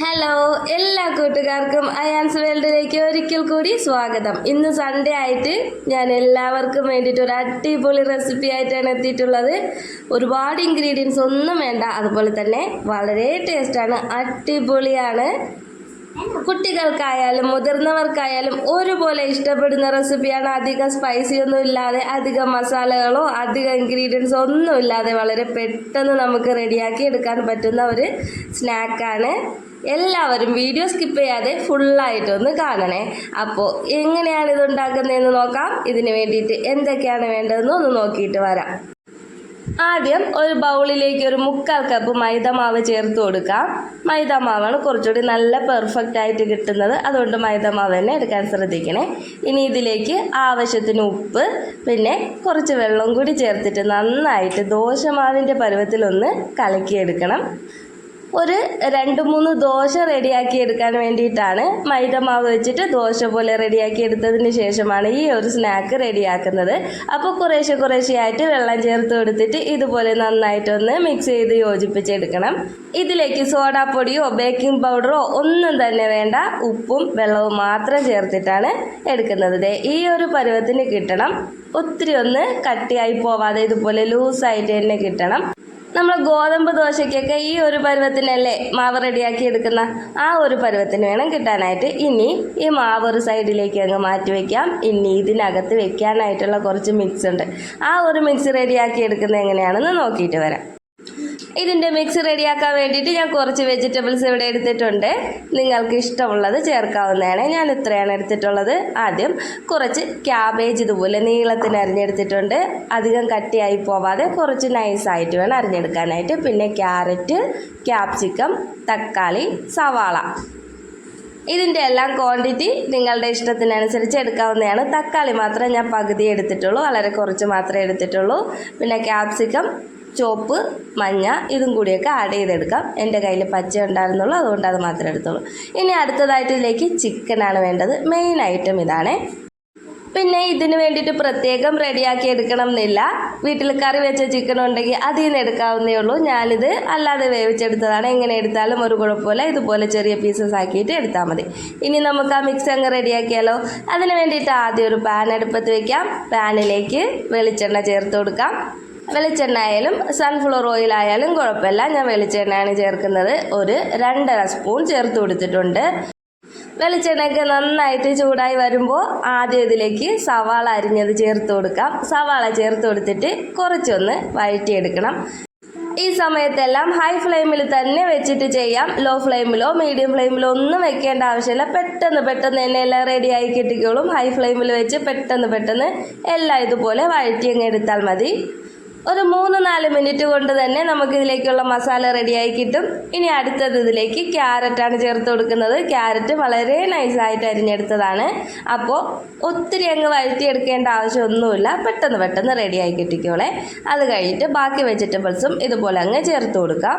Hello എല്ലാ കൂട്ടുകാർക്കും അയാൻസ് വേൾഡിലേക്ക് ഒരിക്കൽ കൂടി സ്വാഗതം. ഇന്ന് സൺഡേ ആയിട്ട് ഞാൻ എല്ലാവർക്കും വേണ്ടിയിട്ട് ഒരു അടിപൊളി റെസിപ്പി ആയിട്ടാണ് എത്തിയിട്ടുള്ളത്. ഒരുപാട് ഇൻഗ്രീഡിയൻസ് ഒന്നും വേണ്ട അതുപോലെ തന്നെ വളരെ ടേസ്റ്റാണ് അടിപൊളിയാണ്. കുട്ടികൾക്കായാലും മുതിർന്നവർക്കായാലും ഒരുപോലെ ഇഷ്ടപ്പെടുന്ന റെസിപ്പിയാണ് അധികം സ്പൈസി ഒന്നും ഇല്ലാതെ അധികം മസാലകളോ അധികം ഇൻഗ്രീഡിയൻസ് ഒന്നും ഇല്ലാതെ വളരെ പെട്ടെന്ന് നമുക്ക് റെഡിയാക്കി എടുക്കാൻ പറ്റുന്ന ഒരു സ്നാക്കാണ് എല്ലാവരും വീഡിയോ സ്കിപ്പ് ചെയ്യാതെ ഫുള്ളായിട്ട് ഒന്ന് കാണണേ. അപ്പോൾ എങ്ങനെയാണ് ഇത് ഉണ്ടാക്കുന്നതെന്ന് നോക്കാം. ഇതിന് വേണ്ടിയിട്ട് എന്തൊക്കെയാണ് വേണ്ടതെന്ന് ഒന്ന് നോക്കിയിട്ട് വരാം. ആദ്യം ഒരു ബൗളിലേക്ക് ഒരു മുക്കാൽ കപ്പ് മൈദമാവ് ചേർത്ത് കൊടുക്കാം. മൈദമാവാണ് കുറച്ചുകൂടി നല്ല പെർഫെക്റ്റ് ആയിട്ട് കിട്ടുന്നത്. അതുകൊണ്ട് മൈദമാവ് തന്നെ എടുക്കാൻ ശ്രദ്ധിക്കണേ. ഇനി ഇതിലേക്ക് ആവശ്യത്തിന് ഉപ്പ് പിന്നെ കുറച്ച് വെള്ളം കൂടി ചേർത്തിട്ട് നന്നായിട്ട് ദോശമാവിന്റെ പരുവത്തിലൊന്ന് കലക്കിയെടുക്കണം. ഒരു രണ്ട് മൂന്ന് ദോശ റെഡിയാക്കി എടുക്കാൻ വേണ്ടിയിട്ടാണ് മൈദ മാവ് വെച്ചിട്ട് ദോശ പോലെ റെഡിയാക്കി എടുത്തതിന് ശേഷമാണ് ഈ ഒരു സ്നാക്ക് റെഡിയാക്കുന്നത്. അപ്പോൾ കുറേശ്ശെ കുറേശ്ശെയായിട്ട് വെള്ളം ചേർത്ത് കൊടുത്തിട്ട് ഇതുപോലെ നന്നായിട്ടൊന്ന് മിക്സ് ചെയ്ത് യോജിപ്പിച്ചെടുക്കണം. ഇതിലേക്ക് സോഡാപ്പൊടിയോ ബേക്കിംഗ് പൗഡറോ ഒന്നും തന്നെ വേണ്ട ഉപ്പും വെള്ളവും മാത്രം ചേർത്തിട്ടാണ് എടുക്കുന്നത്. ഈ ഒരു പരുവത്തിന് കിട്ടണം. ഒത്തിരി ഒന്ന് കട്ടിയായി പോവാതെ ഇതുപോലെ ലൂസായിട്ട് തന്നെ കിട്ടണം. നമ്മൾ ഗോതമ്പ് ദോശയ്ക്കൊക്കെ ഈ ഒരു പരുവത്തിനല്ലേ മാവ് റെഡിയാക്കി എടുക്കുന്ന ആ ഒരു പരുവത്തിന് വേണം കിട്ടാനായിട്ട്. ഇനി ഈ മാവ് ഒരു സൈഡിലേക്ക് അങ്ങ് മാറ്റി വയ്ക്കാം ഇനി ഇതിനകത്ത് വെക്കാനായിട്ടുള്ള കുറച്ച് മിക്സ് ഉണ്ട്. ആ ഒരു മിക്സ് റെഡിയാക്കി എടുക്കുന്നത് എങ്ങനെയാണെന്ന് നോക്കിയിട്ട് വരാം. ഇതിന്റെ മിക്സ് റെഡിയാക്കാൻ വേണ്ടിയിട്ട് ഞാൻ കുറച്ച് വെജിറ്റബിൾസ് ഇവിടെ എടുത്തിട്ടുണ്ട്. നിങ്ങൾക്ക് ഇഷ്ടമുള്ളത് ചേർക്കാവുന്നതാണ്. ഞാൻ ഇത്രയാണ് എടുത്തിട്ടുള്ളത്. ആദ്യം കുറച്ച് ക്യാബേജ് ഇതുപോലെ നീളത്തിന് അരിഞ്ഞെടുത്തിട്ടുണ്ട്. അധികം കട്ടിയായി പോവാതെ കുറച്ച് നൈസായിട്ട് വേണം അരിഞ്ഞെടുക്കാനായിട്ട്. പിന്നെ ക്യാരറ്റ് ക്യാപ്സിക്കം തക്കാളി സവാള. ഇതിന്റെ എല്ലാം ക്വാണ്ടിറ്റി നിങ്ങളുടെ ഇഷ്ടത്തിനനുസരിച്ച് എടുക്കാവുന്നതാണ്. തക്കാളി മാത്രമേ ഞാൻ പകുതി എടുത്തിട്ടുള്ളൂ. വളരെ കുറച്ച് മാത്രമേ എടുത്തിട്ടുള്ളൂ. പിന്നെ ക്യാപ്സിക്കം ചോപ്പ് മഞ്ഞ ഇതും കൂടിയൊക്കെ ആഡ് ചെയ്തെടുക്കാം. എന്റെ കയ്യിൽ പച്ച ഉണ്ടായിരുന്നുള്ളൂ അതുകൊണ്ട് അത് മാത്രം എടുത്തോളൂ ഇനി അടുത്തതായിട്ട് ഇതിലേക്ക് ചിക്കനാണ് വേണ്ടത്. മെയിൻ ഐറ്റം ഇതാണ്. പിന്നെ ഇതിന് വേണ്ടിയിട്ട് പ്രത്യേകം റെഡിയാക്കി എടുക്കണം എന്നില്ല വീട്ടിൽ കറി വെച്ച ചിക്കൻ ഉണ്ടെങ്കിൽ അതിൽ നിന്ന് എടുക്കാവുന്നേ ഉള്ളൂ. ഞാനിത് അല്ലാതെ വേവിച്ചെടുത്തതാണ്. എങ്ങനെ എടുത്താലും ഒരു കുഴപ്പമില്ല. ഇതുപോലെ ചെറിയ പീസസ് ആക്കിയിട്ട് എടുത്താൽ മതി. ഇനി നമുക്ക് ആ മിക്സ് അങ്ങ് റെഡിയാക്കിയാലോ അതിന് വേണ്ടിയിട്ട് ആദ്യം ഒരു പാൻ അടുപ്പത്ത് വയ്ക്കാം പാനിലേക്ക് വെളിച്ചെണ്ണ ചേർത്ത് കൊടുക്കാം. വെളിച്ചെണ്ണ ആയാലും സൺഫ്ലവർ ഓയിൽ ആയാലും കുഴപ്പമില്ല. ഞാൻ വെളിച്ചെണ്ണയാണ് ചേർക്കുന്നത്. ഒരു രണ്ടര സ്പൂൺ ചേർത്ത് കൊടുത്തിട്ടുണ്ട്. വെളിച്ചെണ്ണയൊക്കെ നന്നായിട്ട് ചൂടായി വരുമ്പോൾ ആദ്യം ഇതിലേക്ക് സവാള അരിഞ്ഞത് ചേർത്ത് കൊടുക്കാം. സവാള ചേർത്ത് കൊടുത്തിട്ട് കുറച്ചൊന്ന് വഴറ്റിയെടുക്കണം. ഈ സമയത്തെല്ലാം ഹൈ ഫ്ലെയിമിൽ തന്നെ വെച്ചിട്ട് ചെയ്യാം. ലോ ഫ്ലെയിമിലോ മീഡിയം ഫ്ലെയിമിലോ ഒന്നും വെക്കേണ്ട ആവശ്യമില്ല. പെട്ടെന്ന് പെട്ടെന്ന് തന്നെ എല്ലാം റെഡിയായി കിട്ടിക്കോളും. ഹൈ ഫ്ലെയിമിൽ വെച്ച് പെട്ടെന്ന് പെട്ടെന്ന് എല്ലാം ഇതുപോലെ വഴറ്റി അങ്ങ് എടുത്താൽ മതി. ഒരു മൂന്ന് നാല് മിനിറ്റ് കൊണ്ട് തന്നെ നമുക്ക് ഇതിലേക്കുള്ള മസാല റെഡിയായി കിട്ടും. ഇനി അടുത്തത് ഇതിലേക്ക് ക്യാരറ്റാണ് ചേർത്ത് കൊടുക്കുന്നത്. ക്യാരറ്റ് വളരെ നൈസായിട്ട് അരിഞ്ഞെടുത്തതാണ്. അപ്പോൾ ഒത്തിരി അങ്ങ് വഴറ്റിയെടുക്കേണ്ട ആവശ്യമൊന്നുമില്ല. പെട്ടെന്ന് പെട്ടെന്ന് റെഡിയായി കിട്ടിക്കോളെ. അത് കഴിഞ്ഞിട്ട് ബാക്കി വെജിറ്റബിൾസും ഇതുപോലെ അങ്ങ് ചേർത്ത് കൊടുക്കാം.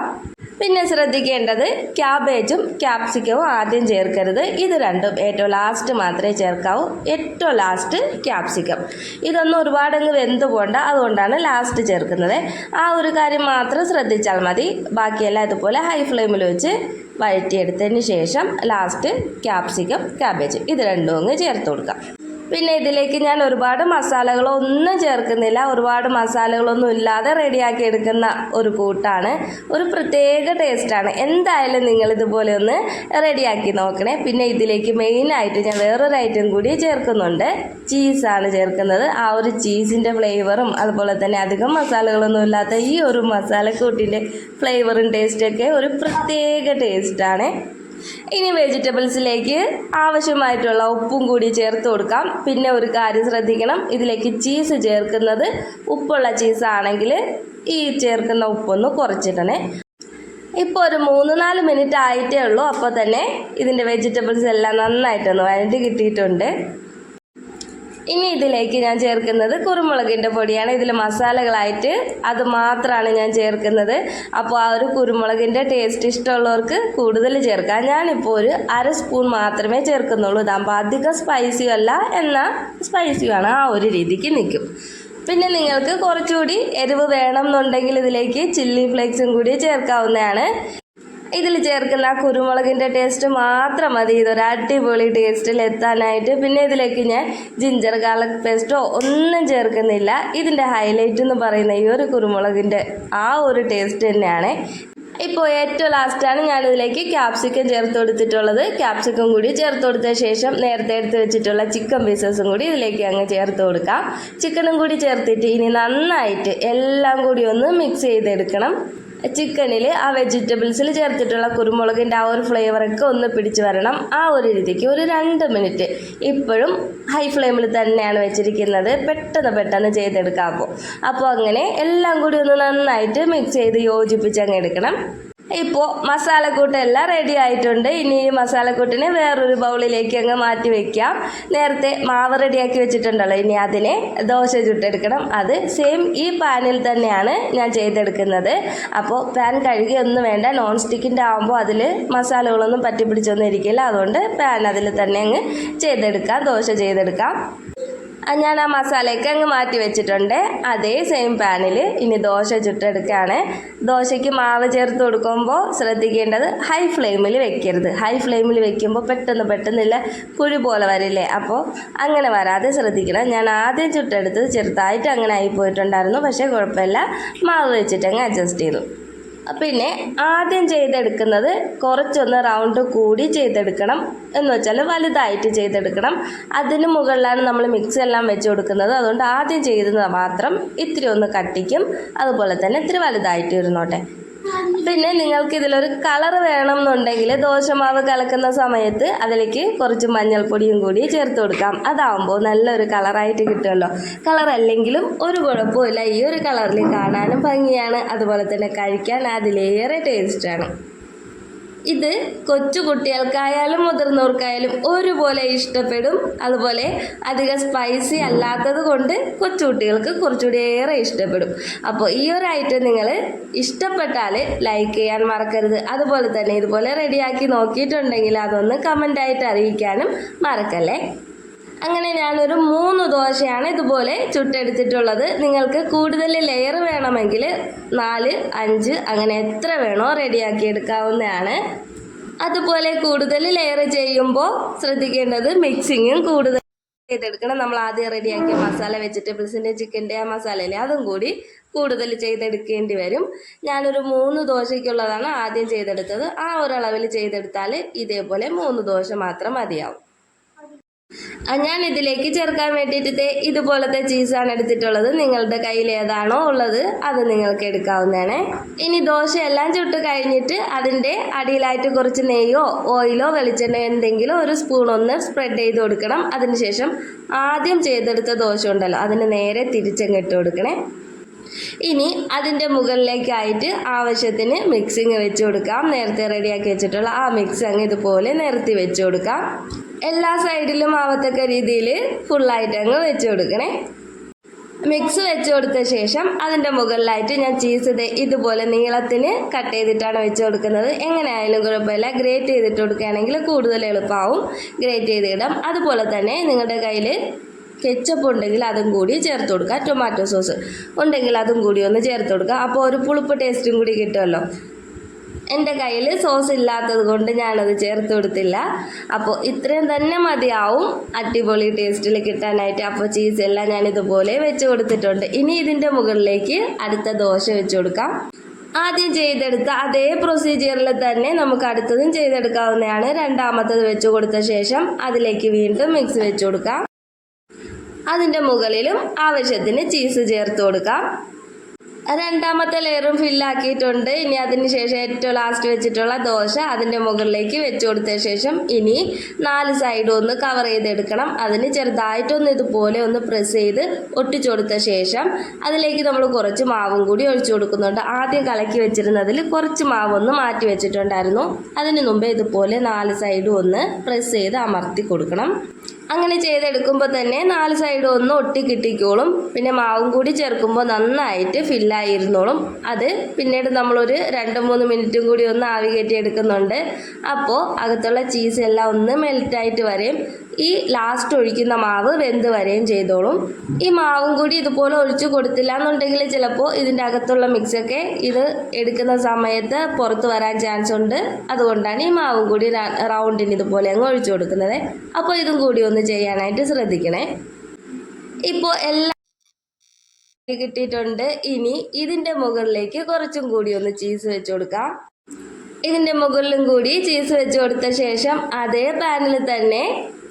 പിന്നെ ശ്രദ്ധിക്കേണ്ടത് ക്യാബേജും ക്യാപ്സിക്കവും ആദ്യം ചേർക്കരുത്. ഇത് രണ്ടും ഏറ്റവും ലാസ്റ്റ് മാത്രമേ ചേർക്കാവൂ. ഏറ്റവും ലാസ്റ്റ് ക്യാപ്സിക്കം ഇതൊന്നും ഒരുപാടങ്ങ് വെന്ത് പോകണ്ട അതുകൊണ്ടാണ് ലാസ്റ്റ് ചേർക്കുന്നത്. ആ ഒരു കാര്യം മാത്രം ശ്രദ്ധിച്ചാൽ മതി. ബാക്കിയെല്ലാം ഇതുപോലെ ഹൈ ഫ്ലെയിമിൽ വെച്ച് വഴറ്റിയെടുത്തതിന് ശേഷം ലാസ്റ്റ് ക്യാപ്സിക്കം ക്യാബേജ് ഇത് രണ്ടും അങ്ങ് ചേർത്ത് കൊടുക്കാം. പിന്നെ ഇതിലേക്ക് ഞാൻ ഒരുപാട് മസാലകളൊന്നും ചേർക്കുന്നില്ല. ഒരുപാട് മസാലകളൊന്നും ഇല്ലാതെ റെഡിയാക്കി എടുക്കുന്ന ഒരു കൂട്ടാണ്. ഒരു പ്രത്യേക ടേസ്റ്റാണ്. എന്തായാലും നിങ്ങൾ ഇതുപോലെ ഒന്ന് റെഡിയാക്കി നോക്കണേ. പിന്നെ ഇതിലേക്ക് മെയിനായിട്ട് ഞാൻ വേറൊരു ഐറ്റം കൂടി ചേർക്കുന്നുണ്ട്. ചീസാണ് ചേർക്കുന്നത്. ആ ഒരു ചീസിന്റെ ഫ്ലേവറും അതുപോലെ തന്നെ അധികം മസാലകളൊന്നും ഇല്ലാത്ത ഈ ഒരു മസാലക്കൂട്ടിന്റെ ഫ്ലേവറും ടേസ്റ്റൊക്കെ ഒരു പ്രത്യേക ടേസ്റ്റാണ് ഇനി വെജിറ്റബിൾസിലേക്ക് ആവശ്യമായിട്ടുള്ള ഉപ്പും കൂടി ചേർത്ത് കൊടുക്കാം. പിന്നെ ഒരു കാര്യം ശ്രദ്ധിക്കണം. ഇതിലേക്ക് ചീസ് ചേർക്കുന്നത് ഉപ്പുള്ള ചീസാണെങ്കിൽ ഈ ചേർക്കുന്ന ഉപ്പൊന്ന് കുറച്ചിടണേ. ഇപ്പോൾ ഒരു മൂന്ന് നാല് മിനിറ്റ് ആയിട്ടേ ഉള്ളൂ. അപ്പോൾ തന്നെ ഇതിന്റെ വെജിറ്റബിൾസ് എല്ലാം നന്നായിട്ടൊന്ന് വരണ്ടി കിട്ടിയിട്ടുണ്ട്. ഇനി ഇതിലേക്ക് ഞാൻ ചേർക്കുന്നത് കുരുമുളകിന്റെ പൊടിയാണ്. ഇതിൽ മസാലകളായിട്ട് അത് മാത്രമാണ് ഞാൻ ചേർക്കുന്നത്. അപ്പോൾ ആ ഒരു കുരുമുളകിന്റെ ടേസ്റ്റ് ഇഷ്ടമുള്ളവർക്ക് കൂടുതൽ ചേർക്കാം. ഞാനിപ്പോൾ ഒരു അര സ്പൂൺ മാത്രമേ ചേർക്കുന്നുള്ളൂ. ഇതാകുമ്പോൾ അധികം സ്പൈസിയും അല്ല. എന്നാൽ സ്പൈസിയുമാണ് ആ ഒരു രീതിക്ക് നിൽക്കും പിന്നെ നിങ്ങൾക്ക് കുറച്ചുകൂടി എരിവ് വേണം എന്നുണ്ടെങ്കിൽ ഇതിലേക്ക് ചില്ലി ഫ്ലേക്സും കൂടി ചേർക്കാവുന്നതാണ്. ഇതിൽ ചേർക്കുന്ന കുരുമുളകിന്റെ ടേസ്റ്റ് മാത്രം മതി. ഇതൊരു അടിപൊളി ടേസ്റ്റിൽ എത്താനായിട്ട്. പിന്നെ ഇതിലേക്ക് ഞാൻ ജിഞ്ചർ ഗാർലിക് പേസ്റ്റോ ഒന്നും ചേർക്കുന്നില്ല. ഇതിന്റെ ഹൈലൈറ്റ് എന്ന് പറയുന്ന ഈ ഒരു കുരുമുളകിന്റെ ആ ഒരു ടേസ്റ്റ് തന്നെയാണ്. ഇപ്പോൾ ഏറ്റവും ലാസ്റ്റാണ് ഞാനിതിലേക്ക് ക്യാപ്സിക്കം ചേർത്ത് കൊടുത്തിട്ടുള്ളത്. ക്യാപ്സിക്കം കൂടി ചേർത്ത് കൊടുത്ത ശേഷം നേരത്തെ എടുത്ത് വെച്ചിട്ടുള്ള ചിക്കൻ പീസസും കൂടി ഇതിലേക്ക് അങ്ങ് ചേർത്ത് കൊടുക്കാം. ചിക്കനും കൂടി ചേർത്തിട്ട് ഇനി നന്നായിട്ട് എല്ലാം കൂടി ഒന്ന് മിക്സ് ചെയ്തെടുക്കണം. ചിക്കനിൽ ആ വെജിറ്റബിൾസിൽ ചേർത്തിട്ടുള്ള കുരുമുളകിന്റെ ആ ഒരു ഫ്ലേവറൊക്കെ ഒന്ന് പിടിച്ച് വരണം. ആ ഒരു രീതിക്ക് ഒരു രണ്ട് മിനിറ്റ്. ഇപ്പോഴും ഹൈ ഫ്ലെയിമിൽ തന്നെയാണ് വെച്ചിരിക്കുന്നത്. പെട്ടെന്ന് പെട്ടെന്ന് ചെയ്തെടുക്കാം അപ്പോൾ അപ്പോൾ അങ്ങനെ എല്ലാം കൂടി ഒന്ന് നന്നായിട്ട് മിക്സ് ചെയ്ത് യോജിപ്പിച്ച് അങ്ങ് എടുക്കണം. ഇപ്പോൾ മസാലക്കൂട്ടെല്ലാം റെഡി ആയിട്ടുണ്ട്. ഇനി ഈ മസാലക്കൂട്ടിനെ വേറൊരു ബൗളിലേക്ക് അങ്ങ് മാറ്റി വെക്കാം. നേരത്തെ മാവ് റെഡിയാക്കി വെച്ചിട്ടുണ്ടല്ലോ. ഇനി അതിനെ ദോശ ചുട്ടെടുക്കണം. അത് സെയിം ഈ പാനിൽ തന്നെയാണ് ഞാൻ ചെയ്തെടുക്കുന്നത്. അപ്പോൾ പാൻ കഴുകി ഒന്നും വേണ്ട. നോൺ സ്റ്റിക്കിന്റെ ആകുമ്പോൾ അതിൽ മസാലകളൊന്നും പറ്റി പിടിച്ചൊന്നും ഇരിക്കില്ല. അതുകൊണ്ട് പാൻ അതിൽ തന്നെ അങ്ങ് ചെയ്തെടുക്കാം. ദോശ ചെയ്തെടുക്കാം. ഞാൻ ആ മസാലയൊക്കെ അങ്ങ് മാറ്റി വെച്ചിട്ടുണ്ട്. അതേ സെയിം പാനിൽ ഇനി ദോശ ചുട്ടെടുക്കുകയാണ് ദോശയ്ക്ക് മാവ് ചേർത്ത് കൊടുക്കുമ്പോൾ ശ്രദ്ധിക്കേണ്ടത് ഹൈ ഫ്ലെയിമിൽ വെക്കരുത്. ഹൈ ഫ്ലെയിമിൽ വെക്കുമ്പോൾ പെട്ടെന്ന് പെട്ടെന്നില്ല കുഴി പോലെ വരില്ലേ? അപ്പോൾ അങ്ങനെ വരാതെ ശ്രദ്ധിക്കണം. ഞാൻ ആദ്യം ചുട്ടെടുത്ത് ചെറുതായിട്ട് അങ്ങനെ ആയി പോയിട്ടുണ്ടായിരുന്നു. പക്ഷേ കുഴപ്പമില്ല. മാവ് വെച്ചിട്ട് അങ്ങ് അഡ്ജസ്റ്റ് ചെയ്തു. പിന്നെ ആദ്യം ചെയ്തെടുക്കുന്നത് കുറച്ചൊന്ന് റൗണ്ട് കൂടി ചെയ്തെടുക്കണം. എന്ന് വെച്ചാൽ വലുതായിട്ട് ചെയ്തെടുക്കണം. അതിന് മുകളിലാണ് നമ്മൾ മിക്സ് എല്ലാം വെച്ച് കൊടുക്കുന്നത്. അതുകൊണ്ട് ആദ്യം ചെയ്തത് മാത്രം ഇത്തിരി ഒന്ന് കട്ടിക്കും. അതുപോലെ തന്നെ ഇത്തിരി വലുതായിട്ട് ഇരുന്നോട്ടെ. പിന്നെ നിങ്ങൾക്ക് ഇതിലൊരു കളർ വേണം എന്നുണ്ടെങ്കിൽ ദോശമാവ് കലക്കുന്ന സമയത്ത് അതിലേക്ക് കുറച്ച് മഞ്ഞൾപ്പൊടിയും കൂടി ചേർത്ത് കൊടുക്കാം. അതാവുമ്പോൾ നല്ലൊരു കളറായിട്ട് കിട്ടുമല്ലോ. കളർ അല്ലെങ്കിലും ഒരു കുഴപ്പമില്ല ഈ ഒരു കളറിൽ കാണാനും ഭംഗിയാണ്. അതുപോലെ തന്നെ കഴിക്കാൻ അതിലേറെ ടേസ്റ്റാണ് ഇത് കൊച്ചു കുട്ടികൾക്കായാലും മുതിർന്നവർക്കായാലും ഒരുപോലെ ഇഷ്ടപ്പെടും. അതുപോലെ അധികം സ്പൈസി അല്ലാത്തത് കൊണ്ട് കൊച്ചുകുട്ടികൾക്ക് കുറച്ചുകൂടി ഏറെ ഇഷ്ടപ്പെടും. അപ്പോൾ ഈ ഒരു ഐറ്റം നിങ്ങൾ ഇഷ്ടപ്പെട്ടാൽ ലൈക്ക് ചെയ്യാൻ മറക്കരുത്. അതുപോലെ തന്നെ ഇതുപോലെ റെഡിയാക്കി നോക്കിയിട്ടുണ്ടെങ്കിൽ അതൊന്ന് കമന്റായിട്ട് അറിയിക്കാനും മറക്കല്ലേ? അങ്ങനെ ഞാനൊരു മൂന്ന് ദോശയാണ് ഇതുപോലെ ചുട്ടെടുത്തിട്ടുള്ളത്. നിങ്ങൾക്ക് കൂടുതൽ ലെയർ വേണമെങ്കിൽ നാല് അഞ്ച് അങ്ങനെ എത്ര വേണോ റെഡിയാക്കി എടുക്കാവുന്നതാണ് അതുപോലെ കൂടുതൽ ലെയർ ചെയ്യുമ്പോൾ ശ്രദ്ധിക്കേണ്ടത് മിക്സിങ്ങും കൂടുതൽ ചെയ്തെടുക്കണം. നമ്മൾ ആദ്യം റെഡിയാക്കിയ മസാല വെജിറ്റബിൾസിന്റെ ചിക്കന്റെ ആ മസാലയിലെ അതും കൂടി കൂടുതൽ ചെയ്തെടുക്കേണ്ടി വരും. ഞാനൊരു മൂന്ന് ദോശയ്ക്കുള്ളതാണ് ആദ്യം ചെയ്തെടുത്തത്. ആ ഒരളവിൽ ചെയ്തെടുത്താൽ ഇതേപോലെ മൂന്ന് ദോശ മാത്രം മതിയാവും. ഞാൻ ഇതിലേക്ക് ചേർക്കാൻ വേണ്ടിയിട്ട് ഇതുപോലത്തെ ചീസാണ് എടുത്തിട്ടുള്ളത്. നിങ്ങളുടെ കയ്യിൽ ഏതാണോ ഉള്ളത് അത് നിങ്ങൾക്ക് എടുക്കാവുന്നതാണ്. ഇനി ദോശയെല്ലാം ചുട്ട് കഴിഞ്ഞിട്ട് അതിന്റെ അടിയിലായിട്ട് കുറച്ച് നെയ്യോ ഓയിലോ വെളിച്ചെണ്ണയോ എന്തെങ്കിലും ഒരു സ്പൂൺ ഒന്ന് സ്പ്രെഡ് ചെയ്ത് കൊടുക്കണം. അതിനുശേഷം ആദ്യം ചെയ്തെടുത്ത ദോശ ഉണ്ടല്ലോ അതിന് നേരെ തിരിച്ചങ്ങ് ഇട്ട് കൊടുക്കണേ. ഇനി അതിന്റെ മുകളിലേക്കായിട്ട് ആവശ്യത്തിന് മിക്സിങ് വെച്ച് കൊടുക്കാം. നേരത്തെ റെഡിയാക്കി വെച്ചിട്ടുള്ള ആ മിക്സ് അങ്ങ് ഇതുപോലെ നിരത്തി വെച്ച് കൊടുക്കാം. എല്ലാ സൈഡിലും ആവത്തക്ക രീതിയിൽ ഫുള്ളായിട്ട് അങ്ങ് വെച്ച് കൊടുക്കണേ. മിക്സ് വെച്ച് കൊടുത്ത ശേഷം അതിന്റെ മുകളിലായിട്ട് ഞാൻ ചീസ് ദേ ഇതുപോലെ നീളത്തിന് കട്ട് ചെയ്തിട്ടാണ് വെച്ച് കൊടുക്കുന്നത്. എങ്ങനെയായാലും കുഴപ്പമില്ല. ഗ്രേറ്റ് ചെയ്തിട്ട് കൊടുക്കുകയാണെങ്കിൽ കൂടുതൽ എളുപ്പമാവും ഗ്രേറ്റ് ചെയ്തിടാം അതുപോലെ തന്നെ നിങ്ങളുടെ കയ്യിൽ കെച്ചപ്പ് ഉണ്ടെങ്കിൽ അതും കൂടി ചേർത്ത് കൊടുക്കുക. ടൊമാറ്റോ സോസ് ഉണ്ടെങ്കിൽ അതും കൂടി ഒന്ന് ചേർത്ത് കൊടുക്കുക. അപ്പോൾ ഒരു പുളിപ്പ് ടേസ്റ്റും കൂടി കിട്ടുമല്ലോ. എന്റെ കയ്യിൽ സോസ് ഇല്ലാത്തത് കൊണ്ട് ഞാനത് ചേർത്ത് കൊടുത്തില്ല. അപ്പോൾ ഇത്രയും തന്നെ മതിയാവും. അടിപൊളി ടേസ്റ്റിൽ കിട്ടാനായിട്ട് അപ്പോൾ ചീസ് എല്ലാം ഞാൻ ഇതുപോലെ വെച്ച് കൊടുത്തിട്ടുണ്ട്. ഇനി ഇതിന്റെ മുകളിലേക്ക് അടുത്ത ദോശ വെച്ച് കൊടുക്കാം. ആദ്യം ചെയ്തെടുത്ത അതേ പ്രൊസീജിയറിൽ തന്നെ നമുക്ക് അടുത്തതും ചെയ്തെടുക്കാവുന്നതാണ്. രണ്ടാമത്തത് വെച്ച് കൊടുത്ത ശേഷം അതിലേക്ക് വീണ്ടും മിക്സ് വെച്ച് കൊടുക്കാം. അതിന്റെ മുകളിലും ആവശ്യത്തിന് ചീസ് ചേർത്ത് കൊടുക്കാം. രണ്ടാമത്തെ ലെയറും ഫില്ലാക്കിയിട്ടുണ്ട് ഇനി അതിന് ശേഷം ഏറ്റവും ലാസ്റ്റ് വെച്ചിട്ടുള്ള ദോശ അതിന്റെ മുകളിലേക്ക് വെച്ച് കൊടുത്ത ശേഷം ഇനി നാല് സൈഡും ഒന്ന് കവർ ചെയ്തെടുക്കണം. അതിന് ചെറുതായിട്ടൊന്ന് ഇതുപോലെ ഒന്ന് പ്രസ് ചെയ്ത് ഒട്ടിച്ചു കൊടുത്ത ശേഷം അതിലേക്ക് നമ്മൾ കുറച്ച് മാവും കൂടി ഒഴിച്ചു കൊടുക്കുന്നുണ്ട്. ആദ്യം കലക്കി വെച്ചിരുന്നതിൽ കുറച്ച് മാവൊന്ന് മാറ്റി വെച്ചിട്ടുണ്ടായിരുന്നു. അതിന് മുമ്പേ ഇതുപോലെ നാല് സൈഡും ഒന്ന് പ്രസ് ചെയ്ത് അമർത്തി കൊടുക്കണം. അങ്ങനെ ചെയ്തെടുക്കുമ്പോൾ തന്നെ നാല് സൈഡും ഒന്ന് ഒട്ടി കിട്ടിക്കോളും. പിന്നെ മാവും കൂടി ചേർക്കുമ്പോൾ നന്നായിട്ട് ഫില്ലായിരുന്നോളും അത് പിന്നീട് നമ്മളൊരു രണ്ട് മൂന്ന് മിനിറ്റും കൂടി ഒന്ന് ആവി കയറ്റി എടുക്കുന്നുണ്ട്. അപ്പോൾ അകത്തുള്ള ചീസ് എല്ലാം ഒന്ന് മെൽറ്റായിട്ട് വരും ഈ ലാസ്റ്റ് ഒഴിക്കുന്ന മാവ് വെന്ത് വരെയും ചെയ്തോളും. ഈ മാവും കൂടി ഇതുപോലെ ഒഴിച്ചു കൊടുത്തില്ല എന്നുണ്ടെങ്കിൽ ചിലപ്പോൾ ഇതിന്റെ അകത്തുള്ള മിക്സൊക്കെ ഇത് എടുക്കുന്ന സമയത്ത് പുറത്ത് വരാൻ ചാൻസ് ഉണ്ട്. അതുകൊണ്ടാണ് ഈ മാവും കൂടി റൗണ്ടിന് ഇതുപോലെ അങ്ങ് ഒഴിച്ചു കൊടുക്കുന്നത്. അപ്പോൾ ഇതും കൂടി ഒന്ന് ചെയ്യാനായിട്ട് ശ്രദ്ധിക്കണേ. ഇപ്പോൾ എല്ലാ കിട്ടിയിട്ടുണ്ട്. ഇനി ഇതിന്റെ മുകളിലേക്ക് കുറച്ചും കൂടി ഒന്ന് ചീസ് വെച്ച് കൊടുക്കാം. ഇതിന്റെ മുകളിലും കൂടി ചീസ് വെച്ച് കൊടുത്ത ശേഷം അതേ പാനിൽ തന്നെ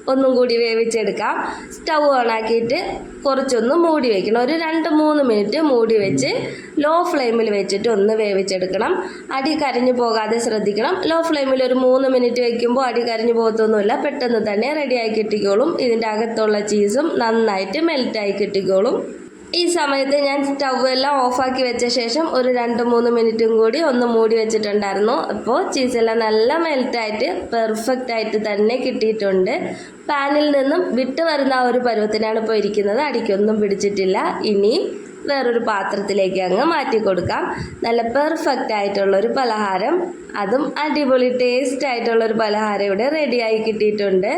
ഒന്നും കൂടി വേവിച്ചെടുക്കാം. സ്റ്റൗ ഓൺ ആക്കിയിട്ട് കുറച്ചൊന്ന് മൂടി വയ്ക്കണം ഒരു രണ്ട് മൂന്ന് മിനിറ്റ് മൂടി വെച്ച് ലോ ഫ്ലെയിമിൽ വെച്ചിട്ട് ഒന്ന് വേവിച്ചെടുക്കണം. അടി കരിഞ്ഞു പോകാതെ ശ്രദ്ധിക്കണം. ലോ ഫ്ലെയിമിൽ ഒരു മൂന്ന് മിനിറ്റ് വയ്ക്കുമ്പോൾ അടി കരിഞ്ഞു പോകത്തൊന്നുമില്ല. പെട്ടെന്ന് തന്നെ റെഡിയായി കിട്ടിക്കോളും. ഇതിന്റെ അകത്തുള്ള ചീസും നന്നായിട്ട് മെൽറ്റായി കിട്ടിക്കോളും. ഈ സമയത്ത് ഞാൻ സ്റ്റൗ എല്ലാം ഓഫാക്കി വെച്ച ശേഷം ഒരു രണ്ട് മൂന്ന് മിനിറ്റും കൂടി ഒന്ന് മൂടി വെച്ചിട്ടുണ്ടായിരുന്നു. അപ്പോൾ ചീസെല്ലാം നല്ല മെൽറ്റായിട്ട് പെർഫെക്റ്റ് ആയിട്ട് തന്നെ കിട്ടിയിട്ടുണ്ട്. പാനിൽ നിന്നും വിട്ട് വരുന്ന ആ ഒരു പരുവത്തിനാണ് ഇപ്പോൾ ഇരിക്കുന്നത്. അടിക്കൊന്നും പിടിച്ചിട്ടില്ല. ഇനി വേറൊരു പാത്രത്തിലേക്ക് അങ്ങ് മാറ്റി കൊടുക്കാം. നല്ല പെർഫെക്റ്റ് ആയിട്ടുള്ളൊരു പലഹാരം. അതും അടിപൊളി ടേസ്റ്റ് ആയിട്ടുള്ളൊരു പലഹാരം ഇവിടെ റെഡിയായി കിട്ടിയിട്ടുണ്ട്.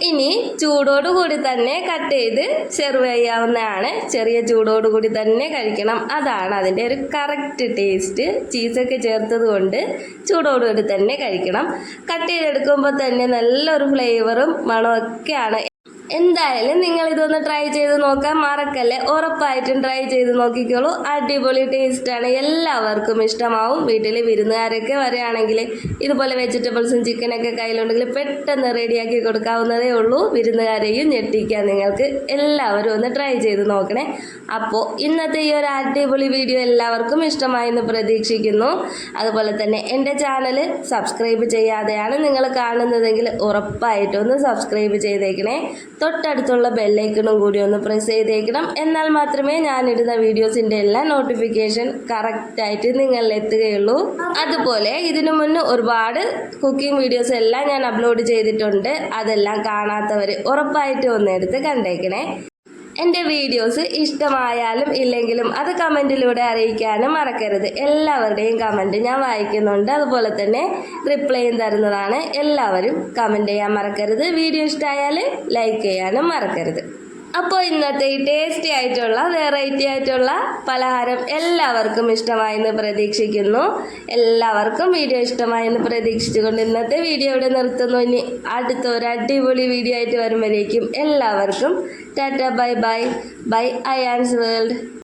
ഇനി ചൂടോടുകൂടി തന്നെ കട്ട് ചെയ്ത് സെർവ് ചെയ്യാവുന്നതാണ് ചെറിയ ചൂടോടുകൂടി തന്നെ കഴിക്കണം. അതാണ് അതിന്റെ ഒരു കറക്റ്റ് ടേസ്റ്റ് ചീസൊക്കെ ചേർത്തത് കൊണ്ട് ചൂടോടുകൂടി തന്നെ കഴിക്കണം. കട്ട് ചെയ്തെടുക്കുമ്പോൾ തന്നെ നല്ലൊരു ഫ്ലേവറും മണമൊക്കെയാണ് എന്തായാലും നിങ്ങൾ ഇതൊന്ന് ട്രൈ ചെയ്ത് നോക്കാൻ മറക്കല്ലേ? ഉറപ്പായിട്ടും ട്രൈ ചെയ്ത് നോക്കിക്കോളൂ. അടിപൊളി ടേസ്റ്റാണ് എല്ലാവർക്കും ഇഷ്ടമാവും. വീട്ടിൽ വിരുന്നുകാരൊക്കെ വരികയാണെങ്കിൽ ഇതുപോലെ വെജിറ്റബിൾസും ചിക്കനൊക്കെ കയ്യിലുണ്ടെങ്കിൽ പെട്ടെന്ന് റെഡിയാക്കി കൊടുക്കാവുന്നതേ ഉള്ളൂ. വിരുന്നുകാരെയും ഞെട്ടിക്കാൻ നിങ്ങൾക്ക് എല്ലാവരും ഒന്ന് ട്രൈ ചെയ്ത് നോക്കണേ. അപ്പോൾ ഇന്നത്തെ ഈ ഒരു അടിപൊളി വീഡിയോ എല്ലാവർക്കും ഇഷ്ടമായെന്ന് പ്രതീക്ഷിക്കുന്നു. അതുപോലെ തന്നെ എന്റെ ചാനൽ സബ്സ്ക്രൈബ് ചെയ്യാതെയാണ് നിങ്ങൾ കാണുന്നതെങ്കിൽ ഉറപ്പായിട്ടും ഒന്ന് സബ്സ്ക്രൈബ് ചെയ്തേക്കണേ. തൊട്ടടുത്തുള്ള ബെല്ലൈക്കണും കൂടി ഒന്ന് പ്രസ് ചെയ്തേക്കണം. എന്നാൽ മാത്രമേ ഞാനിടുന്ന വീഡിയോസിന്റെ എല്ലാ നോട്ടിഫിക്കേഷൻ കറക്റ്റായിട്ട് നിങ്ങളിൽ എത്തുകയുള്ളൂ. അതുപോലെ ഇതിനു മുന്നേ ഒരുപാട് കുക്കിംഗ് വീഡിയോസ് എല്ലാം ഞാൻ അപ്ലോഡ് ചെയ്തിട്ടുണ്ട്. അതെല്ലാം കാണാത്തവർ ഉറപ്പായിട്ട് ഒന്ന് എടുത്ത് കണ്ടേക്കണേ. എന്റെ വീഡിയോസ് ഇഷ്ടമായാലും ഇല്ലെങ്കിലും അത് കമന്റിലൂടെ അറിയിക്കാനും മറക്കരുത്. എല്ലാവരുടെയും കമന്റ് ഞാൻ വായിക്കുന്നുണ്ട്. അതുപോലെ തന്നെ റിപ്ലൈയും തരുന്നതാണ്. എല്ലാവരും കമന്റ് ചെയ്യാൻ മറക്കരുത്. വീഡിയോ ഇഷ്ടമായാൽ ലൈക്ക് ചെയ്യാനും മറക്കരുത്. അപ്പോൾ ഇന്നത്തെ ഈ ടേസ്റ്റി ആയിട്ടുള്ള വെറൈറ്റി ആയിട്ടുള്ള പലഹാരം എല്ലാവർക്കും ഇഷ്ടമായെന്ന് പ്രതീക്ഷിക്കുന്നു. എല്ലാവർക്കും വീഡിയോ ഇഷ്ടമായെന്ന് പ്രതീക്ഷിച്ചുകൊണ്ട് ഇന്നത്തെ വീഡിയോ ഇവിടെ നിർത്തുന്നു. ഇനി അടുത്ത ഒരു അടിപൊളി വീഡിയോ ആയിട്ട് വരുമ്പോഴേക്കും എല്ലാവർക്കും tata bye bye. Bye I Ann's world